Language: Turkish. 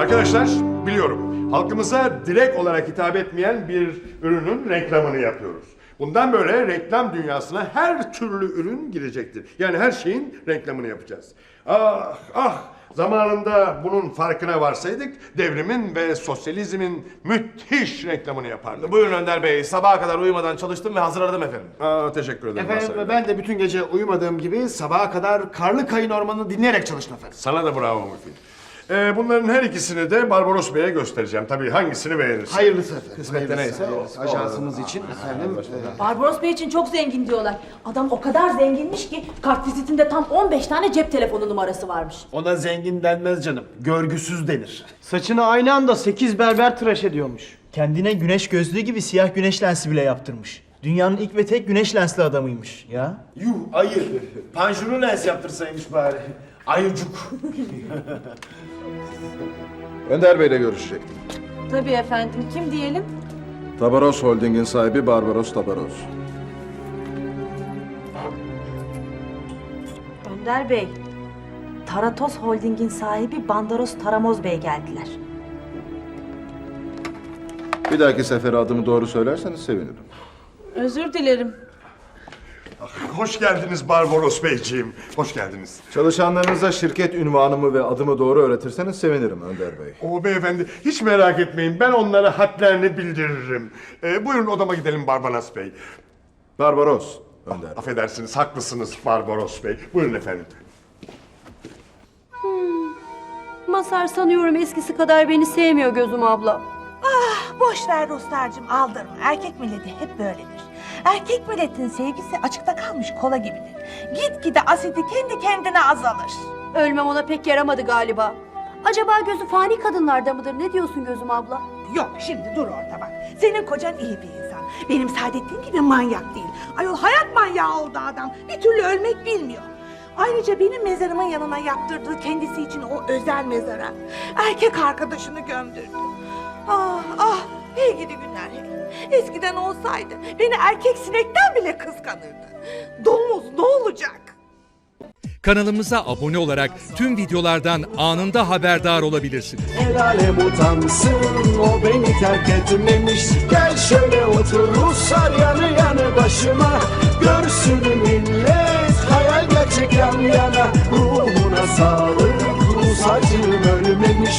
Arkadaşlar biliyorum halkımıza direkt olarak hitap etmeyen bir ürünün reklamını yapıyoruz. Bundan böyle reklam dünyasına her türlü ürün girecektir. Yani her şeyin reklamını yapacağız. Ah ah zamanında bunun farkına varsaydık devrimin ve sosyalizmin müthiş reklamını yapardık. Buyurun Önder Bey. Sabaha kadar uyumadan çalıştım ve hazırladım efendim. Aa, teşekkür ederim. Efendim Hasan. ben de bütün gece uyumadığım gibi sabaha kadar Karlı Kayın Ormanı'nı dinleyerek çalıştım efendim. Sana da bravo Müfit. Ee, bunların her ikisini de Barbaros Bey'e göstereceğim. Tabii hangisini beğenirsin. Hayırlısı efendim. Kısmette neyse, o- Ajansımız için efendim. e, Barbaros Bey için çok zengin diyorlar. Adam o kadar zenginmiş ki kartvizitinde tam 15 tane cep telefonu numarası varmış. ona zengin denmez canım. Görgüsüz denir. Saçını aynı anda 8 berber tıraş ediyormuş. Kendine güneş gözlüğü gibi siyah güneş lensi bile yaptırmış. Dünyanın ilk ve tek güneş lensli adamıymış ya. Yuh ayı. Panjuru lens yaptırsaymış bari. Ayıcuk. Önder Bey'le görüşecektim. Tabii efendim. Kim diyelim? Tabaros Holding'in sahibi Barbaros Tabaros. Önder Bey. Taratos Holding'in sahibi Bandaros Taramoz Bey geldiler. Bir dahaki sefere adımı doğru söylerseniz sevinirim. Özür dilerim. Hoş geldiniz Barbaros Beyciğim. Hoş geldiniz. Çalışanlarınıza şirket ünvanımı ve adımı doğru öğretirseniz sevinirim Önder Bey. O beyefendi hiç merak etmeyin. Ben onlara hadlerini bildiririm. Ee, buyurun odama gidelim Barbaros Bey. Barbaros Önder. Affedersiniz haklısınız Barbaros Bey. Buyurun efendim. Masar sanıyorum eskisi kadar beni sevmiyor gözüm abla. Boş ver Ruslarcığım aldırma. Erkek milleti hep böyledir. Erkek milletin sevgisi açıkta kalmış kola gibidir. Gitgide asidi kendi kendine azalır. Ölmem ona pek yaramadı galiba. Acaba gözü fani kadınlarda mıdır? Ne diyorsun gözüm abla? Yok şimdi dur orada bak. Senin kocan iyi bir insan. Benim Saadettin gibi manyak değil. Ayol hayat manyağı oldu adam. Bir türlü ölmek bilmiyor. Ayrıca benim mezarımın yanına yaptırdığı kendisi için o özel mezara erkek arkadaşını gömdürdü. Ah ah hey gidi günler hey. Eskiden olsaydı beni erkek sinekten bile kıskanırdı. Domuz ne olacak? Kanalımıza abone olarak tüm videolardan anında haberdar olabilirsiniz. El alem utansın o beni terk etmemiş Gel şöyle otur Ruslar yanı yanı başıma Görsün millet hayal gerçek yan yana Ruhuna sağlık Rus acım ölmemiş